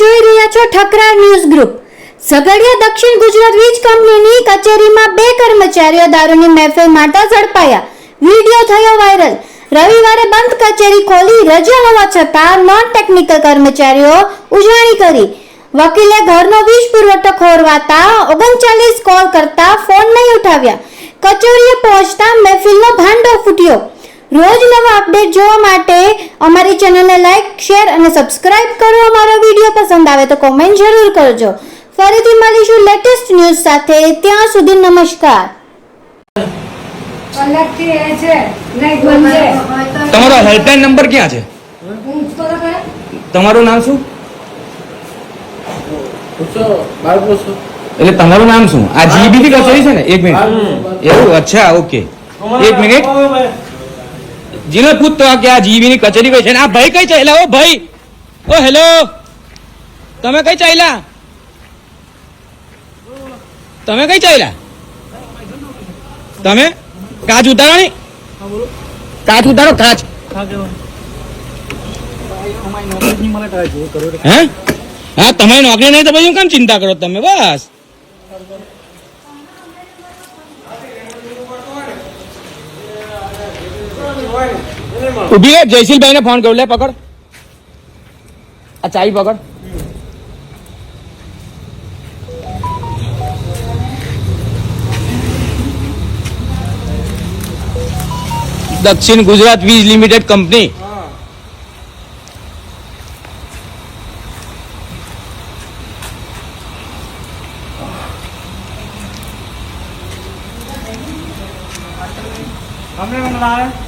જોઈ રહ્યા છો ઠકરાર ન્યૂઝ ગ્રુપ. ઝઘડિયા દક્ષિણ ગુજરાત વીજ કંપનીની કચેરીમાં બે કર્મચારીઓ દારૂની મહેફિલ મારતા ઝડપાયા. વીડિયો થયો વાયરલ. રવિવારે બંધ કચેરી ખોલી રજા હોવા છતાં નોન ટેકનિકલ કર્મચારીઓ ઉજાણી કરી. વકીલે ઘરનો વીજ પુરવઠો ખોરવાતા ઓગણચાલીસ કોલ કરતા ફોન નહીં ઉઠાવ્યા. કચેરીએ પહોંચતા મહેફિલનો ભાંડો ફૂટ્યો. રોજ નવા અપડેટ જોવા માટે અમારી ચેનલને લાઈક શેર અને સબસ્ક્રાઇબ કરો. અમારો વીડિયો પસંદ આવે તો કોમેન્ટ જરૂર કરજો. ફરીથી મળીશું લેટેસ્ટ ન્યૂઝ સાથે. ત્યાં સુધી નમસ્કાર. તમારો હેલ્પલાઇન નંબર ક્યાં છે? તમારું નામ શું? એટલે તમારું નામ શું? આ જીબી થી કચેરી છે ને? એક મિનિટ. એવું? અચ્છા ઓકે. એક મિનિટ. જીનો પૂછતો કે આ જીવીની કચેરી કઈ છે? આ ભાઈ કઈ ચાલ્યા? ઓ ભાઈ! ઓ, હેલો! તમે કઈ ચાલ્યા? તમે કઈ ચાલ્યા? તમે? કાચ ઉતારો ને કાચ ઉતારો, કાચ. હે? તમારી નોકરી નહીં તો પછી કેમ ચિંતા કરો તમે? બસ. ઊભી રે જયશીલભાઈ ને ફોન કરું લે પકડ આ ચાવી પકડ દક્ષિણ ગુજરાત વીજ લિમિટેડ કંપની કોણ આવે ચારો બંધ કરવાની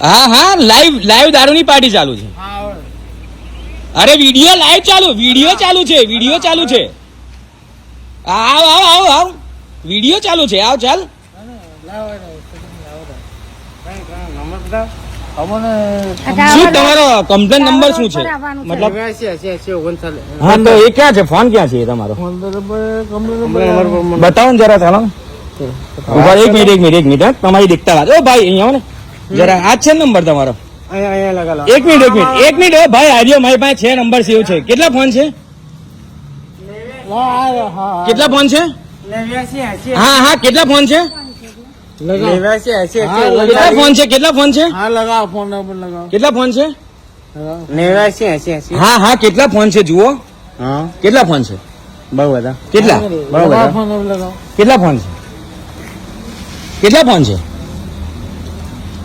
હા હા લાઈવ લાઈવ દારૂની પાર્ટી ચાલુ છે. અરે વીડિયો લાઈવ ચાલુ વીડિયો ચાલુ છે વીડિયો ચાલુ છે. આવ આવ આવ આવ. વીડિયો ચાલુ છે આવ ચાલ. શું તમારો કમ્પ્લેન નંબર શું છે? મતલબ હા તો એ ક્યાં છે? ફોન ક્યાં છે તમારો? બતાવો ને જરા ચાલો એક મિનિટ એક મિનિટ એક મિનિટ તમારી દેખતા વાત. ઓ ભાઈ અહીંયા ને. જરા આ જ છે ને નંબર તમારો અહીંયા અહીંયા એક મિનિટ એક મિનિટ એક મિનિટ ઓ ભાઈ આર્યો મારી પાસે છે નંબર સેવ છે કેટલા ફોન છે કેટલા ફોન છે હા હા કેટલા ફોન છે કેટલા ફોન છે કેટલા ફોન છે હા લગાવો ફોન નંબર લગાવો કેટલા ફોન છે હા હા કેટલા ફોન છે જુઓ હા કેટલા ફોન છે બહુ બધા કેટલા બહુ ફોન નંબર કેટલા ફોન છે કેટલા ફોન છે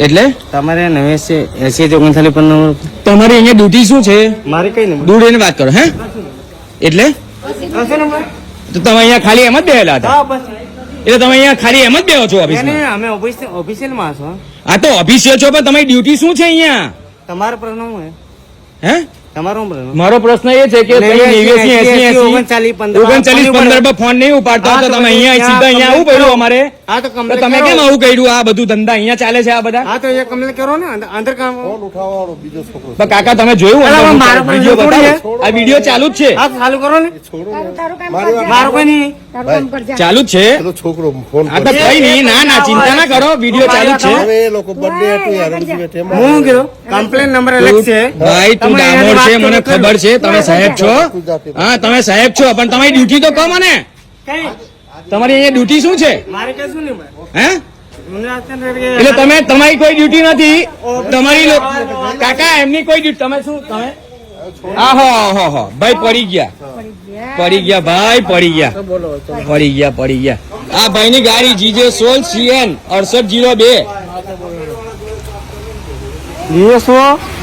એટલે? તમારે નવેસી એસી થી ઓગણચાલીસ પર નંબર તમારી અહીંયા ડ્યુટી શું છે? મારે કઈ નંબર દૂર વાત કરો હે? એટલે? તો તમે અહીંયા ખાલી એમ જ બેહેલા હતા? હા બસ. એટલે તમે અહીંયા ખાલી એમ જ બેહો છો ઓફિસ અમે ઓફિસ ઓફિશિયલમાં છો હા તો ઓફિસિયલ છો પણ તમારી ડ્યુટી શું છે અહીંયા? તમારો પ્રશ્ન હે? મારો પ્રશ્ન એ છે કે તમે નેવ્યાસી, 89, 80, 80, ઓગણચાલીસ, પંદર, પર ફોન નહીં ઉપાડતા તો તો તમે અહીંયા સીધા અહીંયા આવું પડ્યું અમારે. તો તમે કેમ આવું કર્યું? આ બધું ધંધા અહીંયા ચાલે છે આ બધા? હા તો એ કરો ને અંદર- અંદર કામ કાકા તમે જોયું આ વીડિયો ચાલુ જ છે. હા ચાલુ કરો ને. તારું તારું કામ કરજે. મારો કોઈ નહીં. તારું કામ કરજે. ચાલુ જ છે. છોકરો ફોન આ તો કઈ નહીં ના ના ચિંતા ના કરો. વીડિયો ચાલુ છે. હવે લોકો બર્થડે હતું યાર એમની બેઠે એમાં. હું શું કીધું નંબર અલગ છે ભાઈ તું ડામોર છે મને ખબર છે તમે સાહેબ છો? હા તમે સાહેબ છો પણ તમારી ડ્યુટી તો કહો મને. તમારી અહીંયા ડ્યુટી શું છે? મારે કઈ નહીં હે? એટલે તમે તમારી કોઈ ડ્યુટી નથી. તમારી કાકા એમની કોઈ ડ્યુટી તમે શું તમે આહો આહો આહો. ભાઈ પડી ગયા. પડી ગયા ભાઈ પડી ગયા. પડી ગયા પડી ગયા. આ ભાઈની ગાડી જીજે સોલ સીએન અડસઠ જીરો બે. જીરો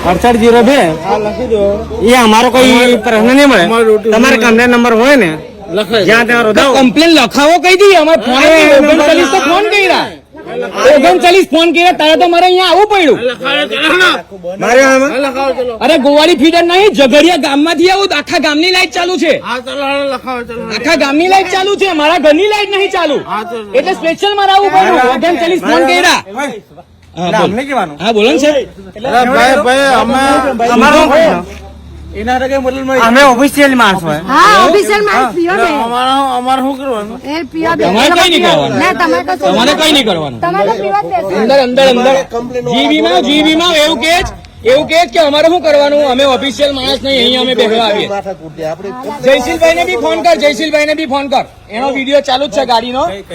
અડસઠ જીરો બે? એ અમારો કોઈ પ્રશ્ન નહીં મળે. તમારે કમ્પ્લેન નંબર હોય ને કમ્પ્લેન લખાવો કઈ દઈએ. અમારે ફોન ઓગણચાલીસ તો ફોન કર્યા. ઓગણચાલીસ ફોન કર્યા તારે તો મારે અહીંયા આવવું પડ્યું. અરે ગોવાળી ફીડર નહીં ઝઘડિયા ગામમાંથી આવું આખા ગામની લાઈટ ચાલુ છે. આખા ગામની લાઈટ ચાલુ છે મારા ઘરની લાઈટ નહીં ચાલુ. એટલે સ્પેશિયલ મારે આવવું પડ્યું. ઓગણચાલીસ ફોન કર્યા. હા, બોલ. ને સાહેબ. ભાઈ ભાઈ રગે અમારો અમે ઓફિશિયલ માણસ હોય હા ઓફિશિયલ માણસ પીઓ બે અમાર શું કરવાનું? એ પીઓ બે તમારે કઈ નહીં કરવાનું. ના તમારે કશું તમારે કઈ નહીં કરવાનું? તમારે પીવા જ અંદર અંદર અંદર. જીબી માં જીબી માં એવું કે એવું કે કે અમારે શું કરવાનું? અમે ઓફિશિયલ માણસ નહીં અહીંયા અમે બેસવા આવીએ. જયશીલભાઈ ને બી ફોન કર જયશીલભાઈ ને બી ફોન કર. એનો વીડિયો ચાલુ જ છે ગાડીનો. કે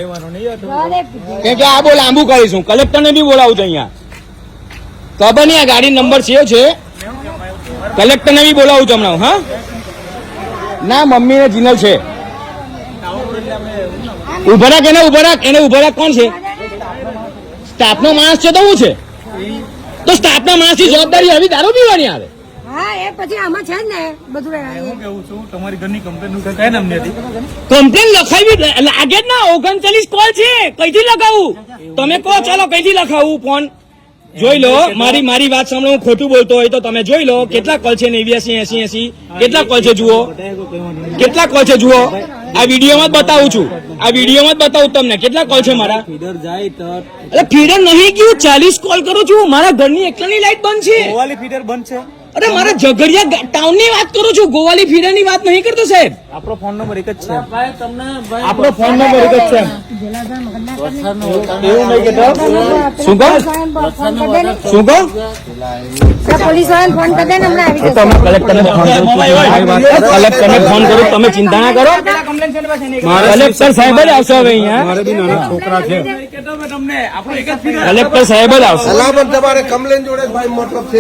કેમ કે આ બહુ લાંબુ કરીશું. કલેક્ટર ને બી બોલાવું છું અહીંયા. ખબર નહીં આ ગાડી નંબર સેવ છે. કલેક્ટર ને બી બોલાવું છું હમણાં હા? ના મમ્મી ને જીનલ છે. ઊભા રાખ એને ઊભા રાખ એને ઊભા રાખ કોણ છે? સ્ટાફ નો માણસ છે તો હું છે? તો સ્ટાફ ના માણસની જવાબદારી આવી દારૂ પીવાની આવે. હા એ પછી આમાં છે ને બધું. કમ્પ્લેન લખાવી લાગે જ ના ઓગણચાલીસ કોલ છે કઈથી લખાવું? તમે કહો ચાલો કઈથી લખાવું ફોન જોઈ લો મારી મારી વાત સાંભળો હું ખોટું બોલતો હોય તો તમે જોઈ લો કેટલા કોલ છે નેવ્યાસી એસી એસી કેટલા કોલ છે જુઓ? કેટલા કોલ છે જુઓ? આ વિડીયોમાં જ બતાવું છું. આ વિડીયોમાં જ બતાવું તમને. કેટલા કોલ છે મારા? અરે ફીડર નહીં ગયું ચાલીસ કોલ કરું છું. મારા ઘરની એકલાની લાઈટ બંધ છે. ફીડર બંધ છે. અરે મારા ઝઘડિયા ટાઉનની વાત કરું છું ગોવાલી ફીરા ની વાત નહીં કરતો સાહેબ. આપણો ફોન નંબર એક જ છે. આપણો ફોન નંબર એક જ છે. એવું નહીં કેતો શું કહો. શું કહો? તો પોલીસ વાળાને ફોન કરી દે ને હમણાં આવી જશે. તમે કલેક્ટરને ફોન કરો કલેક્ટરને ફોન કરો તમે ચિંતા ના કરો. કલેક્ટર સાહેબ જ આવશે હવે અહીંયા. મારે બી નાના છોકરા છે. કલેક્ટર સાહેબ જ આવશે. તમારે કમ્પ્લેન જોડે ભાઈ મતલબ છે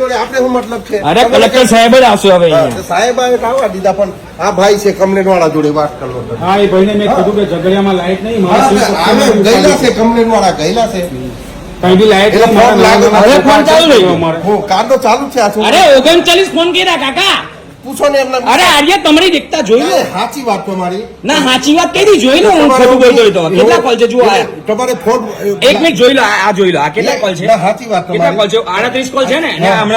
જોડે આપણે શું મતલબ છે? અરે કલેક્ટર સાહેબ જ આવશે હવે સાહેબ આવે આવવા દીધા પણ આ ભાઈ છે કમ્પ્લેન વાળા જોડે વાત કરવો તો. હા એ ભાઈને મેં કીધું કે ઝઘડિયામાં લાઈટ નહીં ગયેલા છે કમ્પ્લેન વાળા ગયેલા છે. કઈ બી લાઈટ એટલે ફોન લાગે હવે ફોન ચાલુ રહી હું કાર તો ચાલુ છે આ અરે ફોન કર્યા કાકા. પૂછો ને એમને. અરે આર્ય તમારી દેખતા જોઈ લો. સાચી વાત તમારી ના સાચી વાત કઈ જોઈ લો હું ખોટું બોલતો હોય તો. કેટલા કોલ છે જુઓ આ. તમારે ફોન એક મિનિટ જોઈ લો આ જોઈ લો. આ કેટલા કોલ છે? સાચી વાત કેટલા કોલ છે? આડત્રીસ કોલ છે ને હમણાં